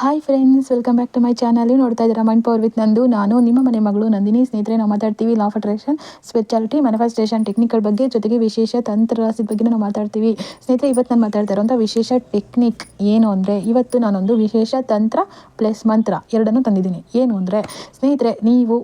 Hi friends welcome back to my channel ನೋಡ್ತಾ ಇದ್ದೀರಾ mind power with ನಂದು. ನಾನು ನಿಮ್ಮ ಮನೆ ಮಗಳು ನಂದಿನಿ. ಸ್ನೇಹಿತರೆ, ನಾವು ಮಾತಾಡ್ತೀವಿ law of attraction speciality manifestation technical ಬಗ್ಗೆ ಜೊತೆಗೆ ವಿಶೇಷ ತಂತ್ರರಾಸಿ ಬಗ್ಗೆ ನಾವು ಮಾತಾಡ್ತೀವಿ. ಸ್ನೇಹಿತರೆ, ಇವತ್ತು ನಾನು ಮಾತಾಡ್ತಾ ಇರೋಂಥ ವಿಶೇಷ ಟೆಕ್ನಿಕ್ ಏನು ಅಂದರೆ, ಇವತ್ತು ನಾನೊಂದು ವಿಶೇಷ ತಂತ್ರ ಪ್ಲಸ್ ಮಂತ್ರ ಎರಡನ್ನೂ ತಂದಿದ್ದೀನಿ. ಏನು ಅಂದರೆ, ಸ್ನೇಹಿತರೆ, ನೀವು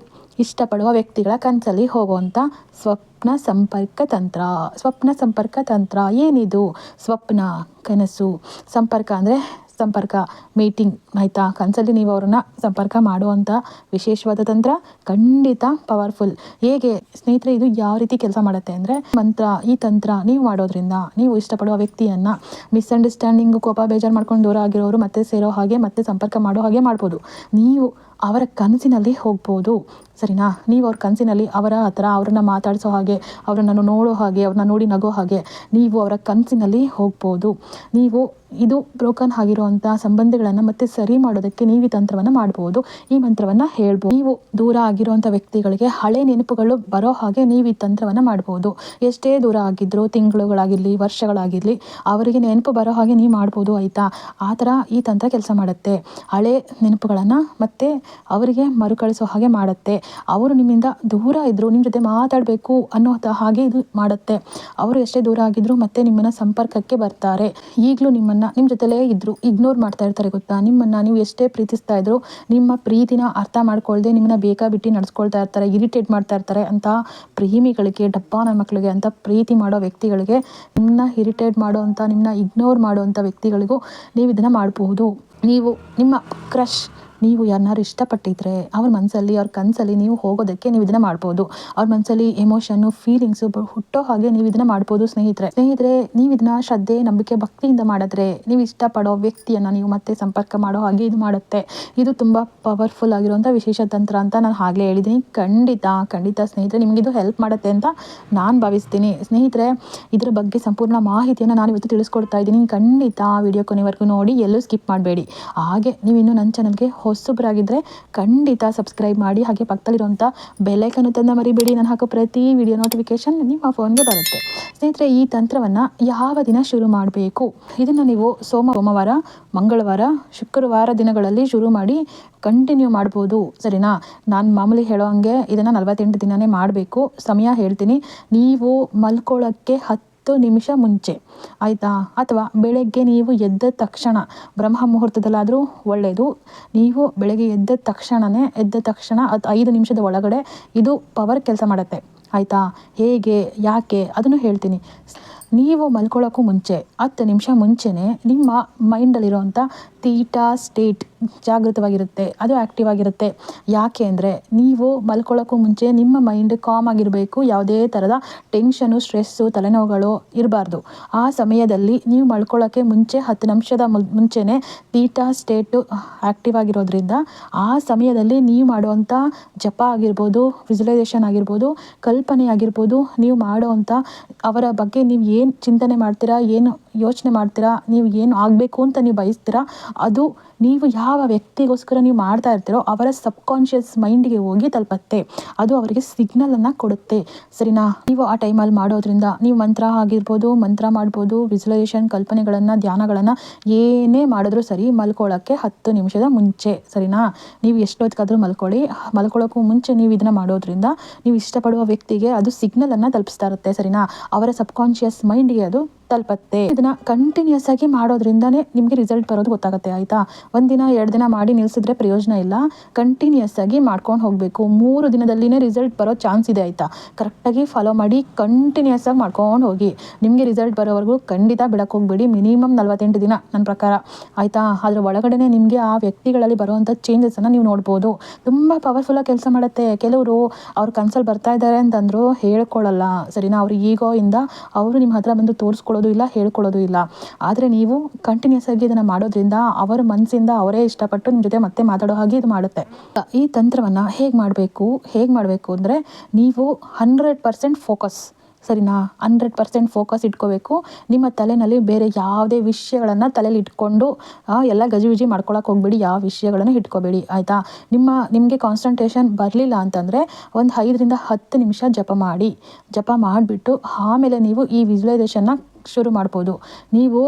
ಇಷ್ಟಪಡುವ ವ್ಯಕ್ತಿಗಳ ಕನಸಲ್ಲಿ ಹೋಗುವಂಥ ಸ್ವಪ್ನ ಸಂಪರ್ಕ ತಂತ್ರ. ಸ್ವಪ್ನ ಸಂಪರ್ಕ ತಂತ್ರ ಏನಿದು? ಸ್ವಪ್ನ ಕನಸು. ಸಂಪರ್ಕ ಅಂದರೆ ಸಂಪರ್ಕ ಮೀಟಿಂಗ್ ಆಯಿತಾ? ಕನ್ಸಲ್ಲಿ ನೀವು ಅವ್ರನ್ನ ಸಂಪರ್ಕ ಮಾಡುವಂಥ ವಿಶೇಷವಾದ ತಂತ್ರ ಖಂಡಿತ ಪವರ್ಫುಲ್ ಹೇಗೆ? ಸ್ನೇಹಿತರೆ, ಇದು ಯಾವ ರೀತಿ ಕೆಲಸ ಮಾಡುತ್ತೆ ಅಂದರೆ ಮಂತ್ರ, ಈ ತಂತ್ರ ನೀವು ಮಾಡೋದ್ರಿಂದ ನೀವು ಇಷ್ಟಪಡುವ ವ್ಯಕ್ತಿಯನ್ನು ಮಿಸ್ಅಂಡರ್ಸ್ಟ್ಯಾಂಡಿಂಗು ಕೋಪ, ಬೇಜಾರು ಮಾಡ್ಕೊಂಡು ದೂರ ಆಗಿರೋರು ಮತ್ತೆ ಸೇರೋ ಹಾಗೆ ಮತ್ತೆ ಸಂಪರ್ಕ ಮಾಡೋ ಹಾಗೆ ಮಾಡ್ಬೋದು. ನೀವು ಅವರ ಕನಸಿನಲ್ಲಿ ಹೋಗ್ಬೋದು. ಸರಿನಾ? ನೀವು ಅವ್ರ ಕನಸಿನಲ್ಲಿ ಅವರ ಹತ್ರ ಅವ್ರನ್ನ ಮಾತಾಡಿಸೋ ಹಾಗೆ ಅವರನ್ನು ನೋಡೋ ಹಾಗೆ, ಅವ್ರನ್ನ ನೋಡಿ ನಗೋ ಹಾಗೆ ನೀವು ಅವರ ಕನಸಿನಲ್ಲಿ ಹೋಗ್ಬೋದು. ನೀವು ಇದು ಬ್ರೋಕನ್ ಆಗಿರುವಂಥ ಸಂಬಂಧಗಳನ್ನು ಮತ್ತೆ ಸರಿ ಮಾಡೋದಕ್ಕೆ ನೀವು ಈ ತಂತ್ರವನ್ನು ಮಾಡ್ಬೋದು. ಈ ಮಂತ್ರವನ್ನು ಹೇಳ್ಬೋದು. ನೀವು ದೂರ ಆಗಿರುವಂಥ ವ್ಯಕ್ತಿಗಳಿಗೆ ಹಳೆ ನೆನಪುಗಳು ಬರೋ ಹಾಗೆ ನೀವು ಈ ತಂತ್ರವನ್ನು ಮಾಡ್ಬೋದು. ಎಷ್ಟೇ ದೂರ ಆಗಿದ್ದರೂ ತಿಂಗಳುಗಳಾಗಿರಲಿ, ವರ್ಷಗಳಾಗಿರಲಿ, ಅವರಿಗೆ ನೆನಪು ಬರೋ ಹಾಗೆ ನೀವು ಮಾಡ್ಬೋದು, ಆಯಿತಾ? ಆ ಥರ ಈ ತಂತ್ರ ಕೆಲಸ ಮಾಡುತ್ತೆ. ಹಳೆ ನೆನಪುಗಳನ್ನು ಮತ್ತೆ ಅವರಿಗೆ ಮರುಕಳಿಸೋ ಹಾಗೆ ಮಾಡುತ್ತೆ. ಅವರು ನಿಮ್ಮಿಂದ ದೂರ ಇದ್ದರು ನಿಮ್ಮ ಜೊತೆ ಮಾತಾಡಬೇಕು ಅನ್ನೋ ಹಾಗೆ ಇದು ಮಾಡುತ್ತೆ. ಅವರು ಎಷ್ಟೇ ದೂರ ಆಗಿದ್ದರೂ ಮತ್ತೆ ನಿಮ್ಮನ್ನು ಸಂಪರ್ಕಕ್ಕೆ ಬರ್ತಾರೆ. ಈಗಲೂ ನಿಮ್ಮನ್ನು ನಿಮ್ಮ ಜೊತೆಲೇ ಇದ್ದರು ಇಗ್ನೋರ್ ಮಾಡ್ತಾ ಇರ್ತಾರೆ ಗೊತ್ತಾ? ನಿಮ್ಮನ್ನು ನೀವು ಎಷ್ಟೇ ಪ್ರೀತಿಸ್ತಾ ಇದ್ರು ನಿಮ್ಮ ಪ್ರೀತಿನ ಅರ್ಥ ಮಾಡ್ಕೊಳ್ದೆ ನಿಮ್ಮನ್ನ ಬೇಕಾ ಬಿಟ್ಟು ನಡ್ಸ್ಕೊಳ್ತಾ ಇರ್ತಾರೆ ಇರಿಟೇಟ್ ಮಾಡ್ತಾ ಇರ್ತಾರೆ ಅಂತ ಪ್ರೇಮಿಗಳಿಗೆ ಡಬ್ಬ ನನ್ನ ಮಕ್ಕಳಿಗೆ ಅಂತ ಪ್ರೀತಿ ಮಾಡೋ ವ್ಯಕ್ತಿಗಳಿಗೆ ನಿಮ್ಮನ್ನ ಇರಿಟೇಟ್ ಮಾಡೋ ಅಂತ ನಿಮ್ಮನ್ನ ಇಗ್ನೋರ್ ಮಾಡೋ ಅಂತ ವ್ಯಕ್ತಿಗಳಿಗೂ ನೀವು ಇದನ್ನು ಮಾಡಬಹುದು. ನೀವು ನಿಮ್ಮ ಕ್ರಶ್ ನೀವು ಯಾರನ್ನಾರು ಇಷ್ಟಪಟ್ಟಿದ್ರೆ ಅವ್ರ ಮನಸ್ಸಲ್ಲಿ ಅವ್ರ ಕನಸಲ್ಲಿ ನೀವು ಹೋಗೋದಕ್ಕೆ ನೀವು ಇದನ್ನ ಮಾಡ್ಬೋದು. ಅವ್ರ ಮನಸ್ಸಲ್ಲಿ ಎಮೋಷನ್ನು ಫೀಲಿಂಗ್ಸು ಹುಟ್ಟೋ ಹಾಗೆ ನೀವು ಇದನ್ನ ಮಾಡ್ಬೋದು ಸ್ನೇಹಿತರೆ. ಸ್ನೇಹಿತರೆ, ನೀವು ಇದನ್ನ ಶ್ರದ್ಧೆ, ನಂಬಿಕೆ, ಭಕ್ತಿಯಿಂದ ಮಾಡಿದ್ರೆ ನೀವು ಇಷ್ಟಪಡೋ ವ್ಯಕ್ತಿಯನ್ನು ನೀವು ಮತ್ತೆ ಸಂಪರ್ಕ ಮಾಡೋ ಹಾಗೆ ಇದು ಮಾಡುತ್ತೆ. ಇದು ತುಂಬ ಪವರ್ಫುಲ್ ಆಗಿರುವಂಥ ವಿಶೇಷ ತಂತ್ರ ಅಂತ ನಾನು ಹಾಗೆ ಹೇಳಿದ್ದೀನಿ ಖಂಡಿತ ಖಂಡಿತ ಸ್ನೇಹಿತರೆ, ನಿಮಗೆ ಇದು ಹೆಲ್ಪ್ ಮಾಡುತ್ತೆ ಅಂತ ನಾನು ಭಾವಿಸ್ತೀನಿ. ಸ್ನೇಹಿತರೆ, ಇದರ ಬಗ್ಗೆ ಸಂಪೂರ್ಣ ಮಾಹಿತಿಯನ್ನು ನಾನು ಇವತ್ತು ತಿಳಿಸ್ಕೊಡ್ತಾ ಇದ್ದೀನಿ. ಖಂಡಿತ ವಿಡಿಯೋ ಕೊನೆವರೆಗೂ ನೋಡಿ, ಎಲ್ಲೂ ಸ್ಕಿಪ್ ಮಾಡಬೇಡಿ. ಹಾಗೆ ನೀವು ಇನ್ನೂ ನನ್ನ ಚಾನಲ್ಗೆ ಹೊಸಬರಾಗಿದ್ದರೆ ಖಂಡಿತ ಸಬ್ಸ್ಕ್ರೈಬ್ ಮಾಡಿ, ಹಾಗೆ ಪಕ್ಕದಲ್ಲಿರುವಂಥ ಬೆಲೆಕನ್ನು ತಂದ ಮರಿಬೇಡಿ. ನಾನು ಹಾಕೋ ಪ್ರತಿ ವಿಡಿಯೋ ನೋಟಿಫಿಕೇಶನ್ ನಿಮ್ಮ ಫೋನ್ಗೆ ಬರುತ್ತೆ. ಸ್ನೇಹಿತರೆ, ಈ ತಂತ್ರವನ್ನು ಯಾವ ದಿನ ಶುರು ಮಾಡಬೇಕು? ಇದನ್ನು ನೀವು ಸೋಮ, ಸೋಮವಾರ, ಮಂಗಳವಾರ, ಶುಕ್ರವಾರ ದಿನಗಳಲ್ಲಿ ಶುರು ಮಾಡಿ ಕಂಟಿನ್ಯೂ ಮಾಡ್ಬೋದು. ಸರಿನಾ? ನಾನು ಮಾಮೂಲಿ ಹೇಳೋ ಹಂಗೆ ಇದನ್ನು ನಲವತ್ತೆಂಟು ದಿನನೇ ಮಾಡಬೇಕು. ಸಮಯ ಹೇಳ್ತೀನಿ. ನೀವು ಮಲ್ಕೊಳ್ಳೋಕ್ಕೆ ಹತ್ತು ನಿಮಿಷ ಮುಂಚೆ. ಆಯಿತಾ? ಅಥವಾ ಬೆಳಗ್ಗೆ ನೀವು ಎದ್ದ ತಕ್ಷಣ, ಬ್ರಹ್ಮ ಮುಹೂರ್ತದಲ್ಲಾದರೂ ಒಳ್ಳೆಯದು ನೀವು ಬೆಳಗ್ಗೆ ಎದ್ದ ತಕ್ಷಣವೇ ಎದ್ದ ತಕ್ಷಣ ಅದು ಐದು ನಿಮಿಷದ ಒಳಗಡೆ ಇದು ಪವರ್ ಕೆಲಸ ಮಾಡುತ್ತೆ. ಆಯಿತಾ? ಹೇಗೆ, ಯಾಕೆ? ಅದನ್ನು ಹೇಳ್ತೀನಿ. ನೀವು ಮಲ್ಕೊಳ್ಳೋಕ್ಕೂ ಮುಂಚೆ, ಹತ್ತು ನಿಮಿಷ ಮುಂಚೆನೇ ನಿಮ್ಮ ಮೈಂಡಲ್ಲಿರುವಂಥ ತೀಟಾ ಸ್ಟೇಟ್ ಜಾಗೃತವಾಗಿರುತ್ತೆ, ಅದು ಆ್ಯಕ್ಟಿವ್ ಆಗಿರುತ್ತೆ. ಯಾಕೆ ಅಂದರೆ ನೀವು ಮಲ್ಕೊಳ್ಳೋಕ್ಕೂ ಮುಂಚೆ ನಿಮ್ಮ ಮೈಂಡ್ ಕಾಮ್ ಆಗಿರಬೇಕು. ಯಾವುದೇ ಥರದ ಟೆನ್ಷನು ಸ್ಟ್ರೆಸ್ಸು ತಲೆನೋವುಗಳು ಇರಬಾರ್ದು. ಆ ಸಮಯದಲ್ಲಿ ನೀವು ಮಲ್ಕೊಳ್ಳೋಕ್ಕೆ ಮುಂಚೆ ಹತ್ತು ನಿಮಿಷದ ಮುಂಚೆನೇ ತೀಟಾ ಸ್ಟೇಟು ಆ್ಯಕ್ಟಿವ್ ಆಗಿರೋದ್ರಿಂದ ಆ ಸಮಯದಲ್ಲಿ ನೀವು ಮಾಡುವಂಥ ಜಪ ಆಗಿರ್ಬೋದು ವಿಜುಲೈಸೇಷನ್ ಆಗಿರ್ಬೋದು, ಕಲ್ಪನೆ ಆಗಿರ್ಬೋದು, ನೀವು ಮಾಡುವಂಥ ಅವರ ಬಗ್ಗೆ ನೀವು ಏನು ಚಿಂತನೆ ಮಾಡ್ತೀರಾ, ಏನು ಯೋಚನೆ ಮಾಡ್ತೀರಾ? ನೀವು ಏನು ಆಗಬೇಕು ಅಂತ ನೀವು ಬಯಸ್ತೀರಾ? ಅದು ನೀವು ಯಾವ ವ್ಯಕ್ತಿಗೋಸ್ಕರ ನೀವು ಮಾಡ್ತಾ ಇರ್ತೀರೋ ಅವರ ಸಬ್ಕಾನ್ಷಿಯಸ್ ಮೈಂಡ್ಗೆ ಹೋಗಿ ತಲುಪತ್ತೆ. ಅದು ಅವರಿಗೆ ಸಿಗ್ನಲನ್ನು ಕೊಡುತ್ತೆ. ಸರಿನಾ? ನೀವು ಆ ಟೈಮಲ್ಲಿ ಮಾಡೋದ್ರಿಂದ ನೀವು ಮಂತ್ರ ಆಗಿರ್ಬೋದು, ಮಂತ್ರ ಮಾಡ್ಬೋದು, ವಿಜುವಲೈಸೇಷನ್ ಕಲ್ಪನೆಗಳನ್ನು, ಧ್ಯಾನಗಳನ್ನು ಏನೇ ಮಾಡಿದ್ರೂ ಸರಿ ಮಲ್ಕೊಳ್ಳೋಕ್ಕೆ ಹತ್ತು ನಿಮಿಷದ ಮುಂಚೆ. ಸರಿನಾ? ನೀವು ಎಷ್ಟೊತ್ತಿಗಾದರೂ ಮಲ್ಕೊಳ್ಳಿ. ಮಲ್ಕೊಳ್ಳೋಕ್ಕೂ ಮುಂಚೆ ನೀವು ಇದನ್ನು ಮಾಡೋದ್ರಿಂದ ನೀವು ಇಷ್ಟಪಡುವ ವ್ಯಕ್ತಿಗೆ ಅದು ಸಿಗ್ನಲನ್ನು ತಲುಪಿಸ್ತಾ ಇರುತ್ತೆ. ಸರಿನಾ? ಅವರ ಸಬ್ಕಾನ್ಷಿಯಸ್ ಮೈಂಡ್ಗೆ ಅದು ತಲುಪತ್ತೆ ಇದನ್ನ ಕಂಟಿನ್ಯೂಸ್ ಆಗಿ ಮಾಡೋದ್ರಿಂದನೇ ನಿಮಗೆ ರಿಸಲ್ಟ್ ಬರೋದು ಗೊತ್ತಾಗುತ್ತೆ, ಆಯಿತಾ? ಒಂದಿನ ಎರಡು ದಿನ ಮಾಡಿ ನಿಲ್ಸಿದ್ರೆ ಪ್ರಯೋಜನ ಇಲ್ಲ. ಕಂಟಿನ್ಯೂಸ್ ಆಗಿ ಮಾಡ್ಕೊಂಡು ಹೋಗಬೇಕು. ಮೂರು ದಿನದಲ್ಲಿನೇ ರಿಸಲ್ಟ್ ಬರೋ ಚಾನ್ಸ್ ಇದೆ, ಆಯಿತಾ? ಕರೆಕ್ಟಾಗಿ ಫಾಲೋ ಮಾಡಿ ಕಂಟಿನ್ಯೂಸ್ ಆಗಿ ಮಾಡ್ಕೊಂಡು ಹೋಗಿ. ನಿಮಗೆ ರಿಸಲ್ಟ್ ಬರೋವರೆಗೂ ಖಂಡಿತ ಬಿಡಕ್ಕೆ ಹೋಗ್ಬೇಡಿ. ಮಿನಿಮಮ್ ನಲ್ವತ್ತೆಂಟು ದಿನ ನನ್ನ ಪ್ರಕಾರ, ಆಯಿತಾ? ಅದ್ರ ಒಳಗಡೆನೆ ನಿಮಗೆ ಆ ವ್ಯಕ್ತಿಗಳಲ್ಲಿ ಬರುವಂಥ ಚೇಂಜಸನ್ನು ನೀವು ನೋಡ್ಬೋದು. ತುಂಬ ಪವರ್ಫುಲ್ಲಾಗಿ ಕೆಲಸ ಮಾಡುತ್ತೆ. ಕೆಲವರು ಅವ್ರ ಕನ್ಸಲ್ಲಿ ಬರ್ತಾ ಇದ್ದಾರೆ ಅಂತಂದ್ರು ಹೇಳ್ಕೊಳ್ಳಲ್ಲ ಸರಿನಾ? ಅವ್ರ ಈಗೋ ಇಂದ ಅವರು ನಿಮ್ಮ ಹತ್ರ ಬಂದು ತೋರಿಸ್ಕೊಳ್ಳೋದು ಇಲ್ಲ, ಹೇಳ್ಕೊಳ್ಳೋದು ಇಲ್ಲ. ಆದರೆ ನೀವು ಕಂಟಿನ್ಯೂಸ್ ಆಗಿ ಇದನ್ನು ಮಾಡೋದ್ರಿಂದ ಅವರ ಮನಸ್ಸಿಂದ ಅವರೇ ಇಷ್ಟಪಟ್ಟು ನಿಮ್ಮ ಜೊತೆ ಮತ್ತೆ ಮಾತಾಡೋ ಹಾಗೆ ಇದು ಮಾಡುತ್ತೆ. ಈ ತಂತ್ರವನ್ನು ಹೇಗೆ ಮಾಡಬೇಕು ಹೇಗೆ ಮಾಡಬೇಕು ಅಂದರೆ ನೀವು ಹಂಡ್ರೆಡ್ ಪರ್ಸೆಂಟ್ ಫೋಕಸ್ ಸರಿನಾ? ಹಂಡ್ರೆಡ್ ಪರ್ಸೆಂಟ್ ಫೋಕಸ್ ಇಟ್ಕೋಬೇಕು. ನಿಮ್ಮ ತಲೆನಲ್ಲಿ ಬೇರೆ ಯಾವುದೇ ವಿಷಯಗಳನ್ನು ತಲೆಯಲ್ಲಿ ಇಟ್ಕೊಂಡು ಎಲ್ಲ ಗಜಿಬಿಜಿ ಮಾಡ್ಕೊಳಕ್ಕೆ ಹೋಗ್ಬೇಡಿ, ಯಾವ ವಿಷಯಗಳನ್ನು ಇಟ್ಕೋಬೇಡಿ, ಆಯಿತಾ? ನಿಮ್ಮ, ನಿಮಗೆ ಕಾನ್ಸಂಟ್ರೇಷನ್ ಬರಲಿಲ್ಲ ಅಂತಂದರೆ ಒಂದು ಐದರಿಂದ ಹತ್ತು ನಿಮಿಷ ಜಪ ಮಾಡಿ. ಜಪ ಮಾಡಿಬಿಟ್ಟು ಆಮೇಲೆ ನೀವು ಈ ವಿಜುವಲೈಸೇಷನ್ನ ಶುರು ಮಾಡ್ಬೋದು. ನೀವು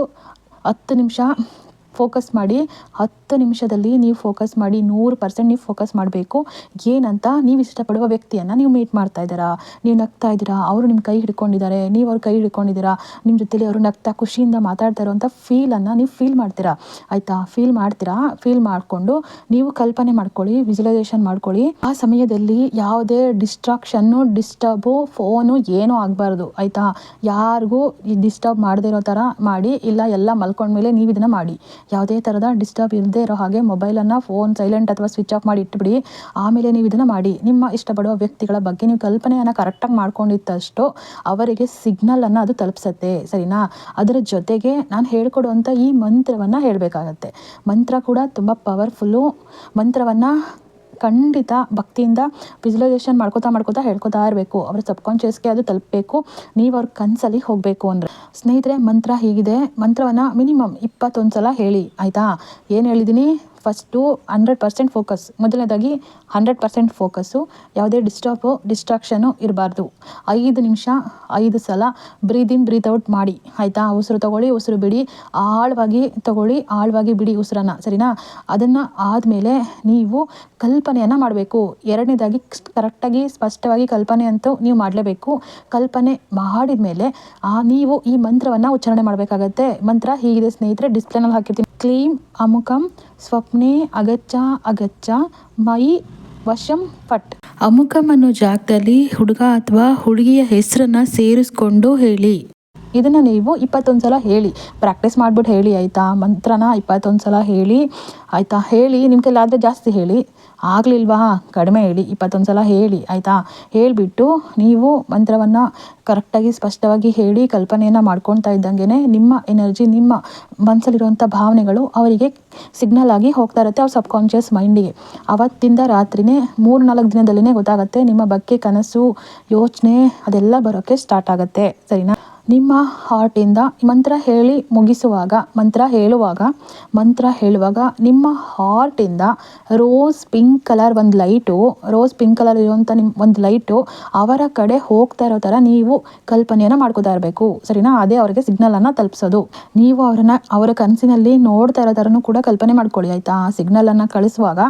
ಹತ್ತು ನಿಮಿಷ ಫೋಕಸ್ ಮಾಡಿ ಹತ್ತು ಹತ್ತು ನಿಮಿಷದಲ್ಲಿ ನೀವು ಫೋಕಸ್ ಮಾಡಿ ನೂರು ಪರ್ಸೆಂಟ್ ನೀವು ಫೋಕಸ್ ಮಾಡಬೇಕು. ಏನಂತ? ನೀವು ಇಷ್ಟಪಡುವ ವ್ಯಕ್ತಿಯನ್ನು ನೀವು ಮೀಟ್ ಮಾಡ್ತಾ ಇದ್ದೀರಾ? ನೀವು ನಗ್ತಾ ಇದ್ದೀರಾ? ಅವರು ನಿಮ್ಮ ಕೈ ಹಿಡ್ಕೊಂಡಿದ್ದಾರೆ. ನೀವು ಅವ್ರ ಕೈ ಹಿಡ್ಕೊಂಡಿದ್ದೀರಾ? ನಿಮ್ಮ ಜೊತೆಲಿ ಅವರು ನಗ್ತಾ, ಖುಷಿಯಿಂದ ಮಾತಾಡ್ತಾ ಇರೋವಂಥ ಫೀಲನ್ನು ನೀವು ಫೀಲ್ ಮಾಡ್ತೀರಾ? ಆಯಿತಾ? ಫೀಲ್ ಮಾಡ್ತೀರಾ? ಫೀಲ್ ಮಾಡಿಕೊಂಡು ನೀವು ಕಲ್ಪನೆ ಮಾಡ್ಕೊಳ್ಳಿ ವಿಜುವಲೈಸೇಷನ್ ಮಾಡ್ಕೊಳ್ಳಿ. ಆ ಸಮಯದಲ್ಲಿ ಯಾವುದೇ ಡಿಸ್ಟ್ರಾಕ್ಷನ್ನು ಡಿಸ್ಟರ್ಬು ಫೋನು ಏನೂ ಆಗಬಾರ್ದು. ಆಯಿತಾ? ಯಾರಿಗೂ ಡಿಸ್ಟರ್ಬ್ ಮಾಡದೇ ಇರೋ ಥರ ಮಾಡಿ, ಇಲ್ಲ ಎಲ್ಲ ಮಲ್ಕೊಂಡ್ಮೇಲೆ ನೀವು ಇದನ್ನು ಮಾಡಿ. ಯಾವುದೇ ಥರದ ಡಿಸ್ಟರ್ಬ್ ಇಲ್ಲದೆ ಇರೋ ಹಾಗೆ ಮೊಬೈಲನ್ನು ಫೋನ್ ಸೈಲೆಂಟ್ ಅಥವಾ ಸ್ವಿಚ್ ಆಫ್ ಮಾಡಿ ಇಟ್ಬಿಡಿ. ಆಮೇಲೆ ನೀವು ಇದನ್ನು ಮಾಡಿ. ನಿಮ್ಮ ಇಷ್ಟಪಡುವ ವ್ಯಕ್ತಿಗಳ ಬಗ್ಗೆ ನೀವು ಕಲ್ಪನೆಯನ್ನು ಕರೆಕ್ಟಾಗಿ ಮಾಡ್ಕೊಂಡಿದ್ದಷ್ಟು ಅವರಿಗೆ ಸಿಗ್ನಲನ್ನು ಅದು ತಲುಪಿಸುತ್ತೆ. ಸರಿನಾ? ಅದರ ಜೊತೆಗೆ ನಾನು ಹೇಳ್ಕೊಡುವಂಥ ಈ ಮಂತ್ರವನ್ನು ಹೇಳಬೇಕಾಗತ್ತೆ. ಮಂತ್ರ ಕೂಡ ತುಂಬ ಪವರ್ಫುಲ್ಲು ಮಂತ್ರವನ್ನು ಖಂಡಿತ ಭಕ್ತಿಯಿಂದ ವಿಜುವಲೈಸೇಷನ್ ಮಾಡ್ಕೋತಾ ಮಾಡ್ಕೋತಾ ಹೇಳ್ಕೊತಾ ಇರಬೇಕು. ಅವ್ರ ಸಬ್ಕಾನ್ಷಿಯಸ್ಗೆ ಅದು ತಲುಪಬೇಕು. ನೀವು ಅವ್ರ ಕನಸಲ್ಲಿ ಹೋಗಬೇಕು ಅಂದರೆ. ಸ್ನೇಹಿತರೆ, ಮಂತ್ರ ಹೀಗಿದೆ. ಮಂತ್ರವನ್ನು ಮಿನಿಮಮ್ ಇಪ್ಪತ್ತೊಂದು ಸಲ ಹೇಳಿ. ಆಯಿತಾ? ಏನು ಹೇಳಿದ್ದೀನಿ ಫಸ್ಟು ಹಂಡ್ರೆಡ್ ಪರ್ಸೆಂಟ್ ಫೋಕಸ್ ಮೊದಲನೇದಾಗಿ ಹಂಡ್ರೆಡ್ ಪರ್ಸೆಂಟ್ ಫೋಕಸ್ಸು ಯಾವುದೇ ಡಿಸ್ಟರ್ಬು ಡಿಸ್ಟ್ರಾಕ್ಷನು ಇರಬಾರ್ದು. ಐದು ನಿಮಿಷ, ಐದು ಸಲ ಬ್ರೀದ್ ಇನ್ ಬ್ರೀತ್ ಔಟ್ ಮಾಡಿ. ಆಯಿತಾ? ಉಸಿರು ತೊಗೊಳ್ಳಿ, ಉಸಿರು ಬಿಡಿ. ಆಳವಾಗಿ ತೊಗೊಳ್ಳಿ, ಆಳವಾಗಿ ಬಿಡಿ ಉಸಿರನ್ನು, ಸರಿನಾ? ಅದನ್ನು ಆದಮೇಲೆ ನೀವು ಕಲ್ಪನೆಯನ್ನು ಮಾಡಬೇಕು. ಎರಡನೇದಾಗಿ, ಕರೆಕ್ಟಾಗಿ, ಸ್ಪಷ್ಟವಾಗಿ ಕಲ್ಪನೆ ಅಂತೂ ನೀವು ಮಾಡಲೇಬೇಕು. ಕಲ್ಪನೆ ಮಾಡಿದ ಮೇಲೆ ಆ, ನೀವು ಈ ಮಂತ್ರವನ್ನು ಉಚ್ಚಾರಣೆ ಮಾಡಬೇಕಾಗತ್ತೆ. ಮಂತ್ರ ಹೀಗಿದೆ ಸ್ನೇಹಿತರೆ ಡಿಸ್ಪ್ಲೇನಲ್ಲಿ ಹಾಕಿರ್ತೀನಿ. ಕ್ಲೀಮ್ ಅಮುಕಂ ಸ್ವಪ್ನೆ. ಅಗಚ್ಚ ಅಗಚ್ಚ ಮೈ ವಶಂ ಪಟ್ ಅಮುಖಮನು ಅನ್ನೋ ಜಾಗದಲ್ಲಿ ಹುಡುಗ ಅಥವಾ ಹುಡುಗಿಯ ಹೆಸರನ್ನ ಸೇರಿಸ್ಕೊಂಡು ಹೇಳಿ. ಇದನ್ನು ನೀವು ಇಪ್ಪತ್ತೊಂದು ಸಲ ಹೇಳಿ. ಪ್ರಾಕ್ಟೀಸ್ ಮಾಡಿಬಿಟ್ಟು ಹೇಳಿ, ಆಯಿತಾ? ಮಂತ್ರನ ಇಪ್ಪತ್ತೊಂದು ಸಲ ಹೇಳಿ, ಆಯಿತಾ? ಹೇಳಿ ನಿಮ್ಮ ಕೈಲಾದರೆ ಜಾಸ್ತಿ ಹೇಳಿ. ಆಗಲಿಲ್ವಾ? ಕಡಿಮೆ ಹೇಳಿ, ಇಪ್ಪತ್ತೊಂದು ಸಲ ಹೇಳಿ, ಆಯಿತಾ? ಹೇಳಿಬಿಟ್ಟು ನೀವು ಮಂತ್ರವನ್ನು ಕರೆಕ್ಟಾಗಿ, ಸ್ಪಷ್ಟವಾಗಿ ಹೇಳಿ, ಕಲ್ಪನೆಯನ್ನು ಮಾಡ್ಕೊತಾ ಇದ್ದಂಗೆ ನಿಮ್ಮ ಎನರ್ಜಿ, ನಿಮ್ಮ ಮನಸ್ಸಲ್ಲಿರುವಂಥ ಭಾವನೆಗಳು ಅವರಿಗೆ ಸಿಗ್ನಲ್ ಆಗಿ ಹೋಗ್ತಾ ಇರುತ್ತೆ ಅವ್ರ ಸಬ್ಕಾನ್ಷಿಯಸ್ ಮೈಂಡಿಗೆ. ಅವತ್ತಿಂದ ರಾತ್ರಿನೇ ಮೂರು ನಾಲ್ಕು ದಿನದಲ್ಲಿನೇ ಗೊತ್ತಾಗುತ್ತೆ, ನಿಮ್ಮ ಬಗ್ಗೆ ಕನಸು, ಯೋಚನೆ ಅದೆಲ್ಲ ಬರೋಕ್ಕೆ ಸ್ಟಾರ್ಟ್ ಆಗುತ್ತೆ. ಸರಿನಾ? ನಿಮ್ಮ ಹಾರ್ಟಿಂದ ಮಂತ್ರ ಹೇಳಿ ಮುಗಿಸುವಾಗ, ಮಂತ್ರ ಹೇಳುವಾಗ ಮಂತ್ರ ಹೇಳುವಾಗ ನಿಮ್ಮ ಹಾರ್ಟಿಂದ ರೋಸ್ ಪಿಂಕ್ ಕಲರ್ ಒಂದು ಲೈಟು ರೋಸ್ ಪಿಂಕ್ ಕಲರ್ ಇರುವಂಥ ನಿಮ್ಮ ಒಂದು ಲೈಟು ಅವರ ಕಡೆ ಹೋಗ್ತಾ ಇರೋ ಥರ ನೀವು ಕಲ್ಪನೆಯನ್ನು ಮಾಡ್ಕೋತಾ ಇರಬೇಕು. ಸರಿನಾ? ಅದೇ ಅವರಿಗೆ ಸಿಗ್ನಲನ್ನು ತಲುಪಿಸೋದು. ನೀವು ಅವರನ್ನ, ಅವರ ಕನಸಿನಲ್ಲಿ ನೋಡ್ತಾ ಇರೋ ಥರನೂ ಕೂಡ ಕಲ್ಪನೆ ಮಾಡ್ಕೊಳ್ಳಿ, ಆಯಿತಾ? ಸಿಗ್ನಲನ್ನು ಕಳಿಸುವಾಗ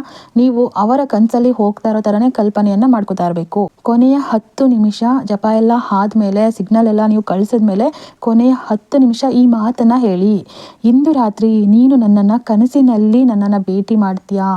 ನೀವು ಅವರ ಕನಸಲ್ಲಿ ಹೋಗ್ತಾ ಇರೋ ಥರನೇ ಕಲ್ಪನೆಯನ್ನು ಮಾಡ್ಕೋತಾ ಇರಬೇಕು. ಕೊನೆಯ ಹತ್ತು ನಿಮಿಷ ಜಪ ಎಲ್ಲ ಆದಮೇಲೆ ಸಿಗ್ನಲ್ ಎಲ್ಲ ನೀವು ಕಳಿಸಿದ ಮೇಲೆ ಕೊನೆಯ ಹತ್ತು ನಿಮಿಷ ಈ ಮಾತನ್ನ ಹೇಳಿ. ಇಂದು ರಾತ್ರಿ ನೀನು ನನ್ನನ್ನು ಕನಸಿನಲ್ಲಿ ನನ್ನನ್ನು ಭೇಟಿ ಮಾಡ್ತೀಯಾ?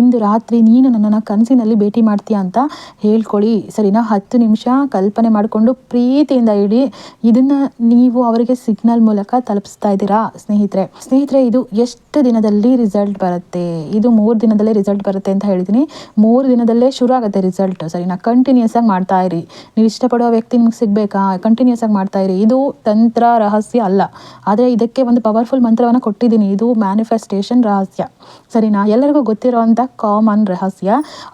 ಇಂದು ರಾತ್ರಿ ನೀನು ನನ್ನನ್ನು ಕನಸಿನಲ್ಲಿ ಭೇಟಿ ಮಾಡ್ತೀಯಾ ಅಂತ ಹೇಳ್ಕೊಳ್ಳಿ ಸರಿನಾ? ಹತ್ತು ನಿಮಿಷ ಕಲ್ಪನೆ ಮಾಡಿಕೊಂಡು ಪ್ರೀತಿಯಿಂದ ಇಡಿ. ಇದನ್ನು ನೀವು ಅವರಿಗೆ ಸಿಗ್ನಲ್ ಮೂಲಕ ತಲುಪಿಸ್ತಾ ಇದ್ದೀರಾ ಸ್ನೇಹಿತರೆ? ಸ್ನೇಹಿತರೆ, ಇದು ಎಷ್ಟು ದಿನದಲ್ಲಿ ರಿಸಲ್ಟ್ ಬರುತ್ತೆ? ಇದು ಮೂರು ದಿನದಲ್ಲೇ ರಿಸಲ್ಟ್ ಬರುತ್ತೆ ಅಂತ ಹೇಳಿದ್ದೀನಿ ಮೂರು ದಿನದಲ್ಲೇ ಶುರು ಆಗುತ್ತೆ ರಿಸಲ್ಟ್. ಸರಿನಾ? ಕಂಟಿನ್ಯೂಸ್ ಆಗಿ ಮಾಡ್ತಾ ಇರಿ. ನೀವು ಇಷ್ಟಪಡೋ ವ್ಯಕ್ತಿ ನಿಮ್ಗೆ ಸಿಗಬೇಕಾ? ಕಂಟಿನ್ಯೂಸ್ ಆಗಿ ಮಾಡ್ತಾ ಇರಿ. ಇದು ತಂತ್ರ ರಹಸ್ಯ ಅಲ್ಲ. ಆದರೆ ಇದಕ್ಕೆ ಒಂದು ಪವರ್ಫುಲ್ ಮಂತ್ರವನ್ನು ಕೊಟ್ಟಿದ್ದೀನಿ. ಇದು ಮ್ಯಾನಿಫೆಸ್ಟೇಷನ್ ರಹಸ್ಯ. ಸರಿನಾ? ಎಲ್ಲರಿಗೂ ಗೊತ್ತಿರೋವಂಥ ಕಾಮನ್ ರಹಸ್ಯ.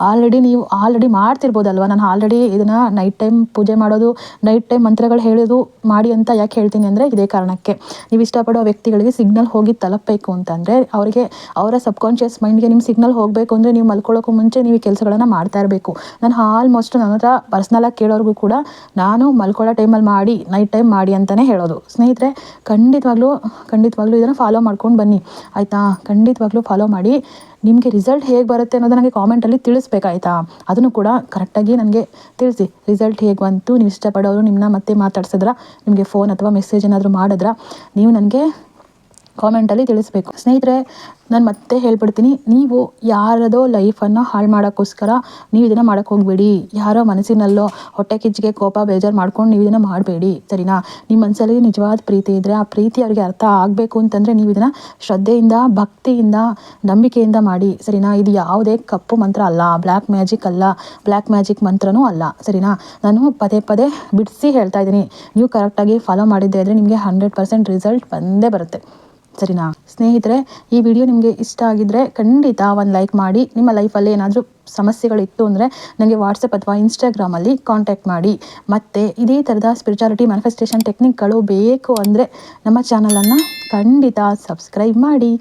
ಆಲ್ರೆಡಿ ನೀವು ಆಲ್ರೆಡಿ ಮಾಡ್ತಿರ್ಬೋದಲ್ವ? ನಾನು ಆಲ್ರೆಡಿ ಇದನ್ನು ನೈಟ್ ಟೈಮ್ ಪೂಜೆ ಮಾಡೋದು ನೈಟ್ ಟೈಮ್ ಮಂತ್ರಗಳು ಹೇಳೋದು ಮಾಡಿ ಅಂತ ಯಾಕೆ ಹೇಳ್ತೀನಿ ಅಂದರೆ ಇದೇ ಕಾರಣಕ್ಕೆ. ನೀವು ಇಷ್ಟಪಡೋ ವ್ಯಕ್ತಿಗಳಿಗೆ ಸಿಗ್ನಲ್ ಹೋಗಿ ತಲುಪಬೇಕು ಅಂತಂದರೆ ಅವರಿಗೆ ಅವರ ಸಬ್ಕಾನ್ಷಿಯಸ್ ಮೈಂಡ್ಗೆ ನಿಮ್ಮ ಸಿಗ್ನಲ್ ಹೋಗಬೇಕು ಅಂದರೆ ನೀವು ಮಲ್ಕೊಳ್ಳೋಕ್ಕೂ ಮುಂಚೆ ನೀವು ಕೆಲಸಗಳನ್ನು ಮಾಡ್ತಾ ಇರಬೇಕು. ನಾನು ಆಲ್ಮೋಸ್ಟ್ ನನ್ನ ಹತ್ರ ಪರ್ಸ್ನಲಾಗಿ ಕೇಳೋರಿಗೂ ಕೂಡ ನಾನು ಮಲ್ಕೊಳ್ಳೋ ಟೈಮಲ್ಲಿ ಮಾಡಿ ನೈಟ್ ಟೈಮ್ ಮಾಡಿ ಅಂತಲೇ ಹೇಳೋದು. ಸ್ನೇಹಿತರೆ, ಖಂಡಿತವಾಗ್ಲೂ ಖಂಡಿತವಾಗ್ಲೂ ಇದನ್ನು ಫಾಲೋ ಮಾಡ್ಕೊಂಡು ಬನ್ನಿ. ಆಯಿತಾ? ಖಂಡಿತವಾಗ್ಲೂ ಫಾಲೋ ಮಾಡಿ. ನಿಮಗೆ ರಿಸಲ್ಟ್ ಹೇಗೆ ಬರುತ್ತೆ ಅನ್ನೋದು ನನಗೆ ಕಾಮೆಂಟಲ್ಲಿ ತಿಳಿಸ್ಬೇಕಾಯ್ತಾ? ಅದನ್ನು ಕೂಡ ಕರೆಕ್ಟಾಗಿ ನನಗೆ ತಿಳಿಸಿ. ರಿಸಲ್ಟ್ ಹೇಗೆ ಬಂತು? ನೀವು ಇಷ್ಟಪಡೋರು ನಿಮ್ಮನ್ನ ಮತ್ತೆ ಮಾತಾಡ್ಸಿದ್ರ? ನಿಮಗೆ ಫೋನ್ ಅಥವಾ ಮೆಸೇಜ್ ಏನಾದರೂ ಮಾಡಿದ್ರ? ನೀವು ನನಗೆ ಕಾಮೆಂಟಲ್ಲಿ ತಿಳಿಸ್ಬೇಕು. ಸ್ನೇಹಿತರೆ, ನಾನು ಮತ್ತೆ ಹೇಳ್ಬಿಡ್ತೀನಿ. ನೀವು ಯಾರದೋ ಲೈಫನ್ನು ಹಾಳು ಮಾಡೋಕ್ಕೋಸ್ಕರ ನೀವು ಇದನ್ನು ಮಾಡೋಕ್ಕೆ ಹೋಗಬೇಡಿ. ಯಾರೋ ಮನಸ್ಸಿನಲ್ಲೋ ಹೊಟ್ಟೆ ಕಿಚ್ಚಿಗೆ ಕೋಪ, ಬೇಜಾರು ಮಾಡ್ಕೊಂಡು ನೀವು ಇದನ್ನು ಮಾಡಬೇಡಿ. ಸರಿನಾ? ನಿಮ್ಮ ಮನಸ್ಸಲ್ಲಿ ನಿಜವಾದ ಪ್ರೀತಿ ಇದ್ದರೆ ಆ ಪ್ರೀತಿ ಅವರಿಗೆ ಅರ್ಥ ಆಗಬೇಕು ಅಂತಂದರೆ ನೀವು ಇದನ್ನು ಶ್ರದ್ಧೆಯಿಂದ, ಭಕ್ತಿಯಿಂದ, ನಂಬಿಕೆಯಿಂದ ಮಾಡಿ. ಸರಿನಾ? ಇದು ಯಾವುದೇ ಕಪ್ಪು ಮಂತ್ರ ಅಲ್ಲ. ಬ್ಲ್ಯಾಕ್ ಮ್ಯಾಜಿಕ್ ಅಲ್ಲ. ಬ್ಲ್ಯಾಕ್ ಮ್ಯಾಜಿಕ್ ಮಂತ್ರನೂ ಅಲ್ಲ. ಸರಿನಾ? ನಾನು ಪದೇ ಪದೇ ಬಿಡಿಸಿ ಹೇಳ್ತಾ ಇದ್ದೀನಿ. ನೀವು ಕರೆಕ್ಟಾಗಿ ಫಾಲೋ ಮಾಡಿದ್ದೆ ಅಂದರೆ ನಿಮಗೆ ಹಂಡ್ರೆಡ್ ಪರ್ಸೆಂಟ್ ರಿಸಲ್ಟ್ ಬಂದೇ ಬರುತ್ತೆ. ಸರಿನಾ? ಸ್ನೇಹಿತರೆ, ಈ ವಿಡಿಯೋ ನಿಮಗೆ ಇಷ್ಟ ಆಗಿದ್ದರೆ ಖಂಡಿತ ಒಂದು ಲೈಕ್ ಮಾಡಿ. ನಿಮ್ಮ ಲೈಫಲ್ಲಿ ಏನಾದರೂ ಸಮಸ್ಯೆಗಳಿತ್ತು ಅಂದರೆ ನನಗೆ ವಾಟ್ಸಪ್ ಅಥವಾ ಇನ್ಸ್ಟಾಗ್ರಾಮಲ್ಲಿ ಕಾಂಟ್ಯಾಕ್ಟ್ ಮಾಡಿ. ಮತ್ತು ಇದೇ ಥರದ ಸ್ಪಿರಿಚಾಲಿಟಿ ಮ್ಯಾನಿಫೆಸ್ಟೇಷನ್ ಟೆಕ್ನಿಕ್ಗಳು ಬೇಕು ಅಂದರೆ ನಮ್ಮ ಚಾನಲನ್ನು ಖಂಡಿತ ಸಬ್ಸ್ಕ್ರೈಬ್ ಮಾಡಿ.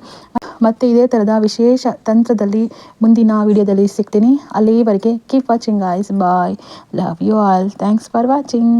ಮತ್ತು ಇದೇ ಥರದ ವಿಶೇಷ ತಂತ್ರದಲ್ಲಿ ಮುಂದಿನ ವಿಡಿಯೋದಲ್ಲಿ ಸಿಗ್ತೀನಿ. ಅಲ್ಲಿವರೆಗೆ keep watching guys bye love you all thanks for watching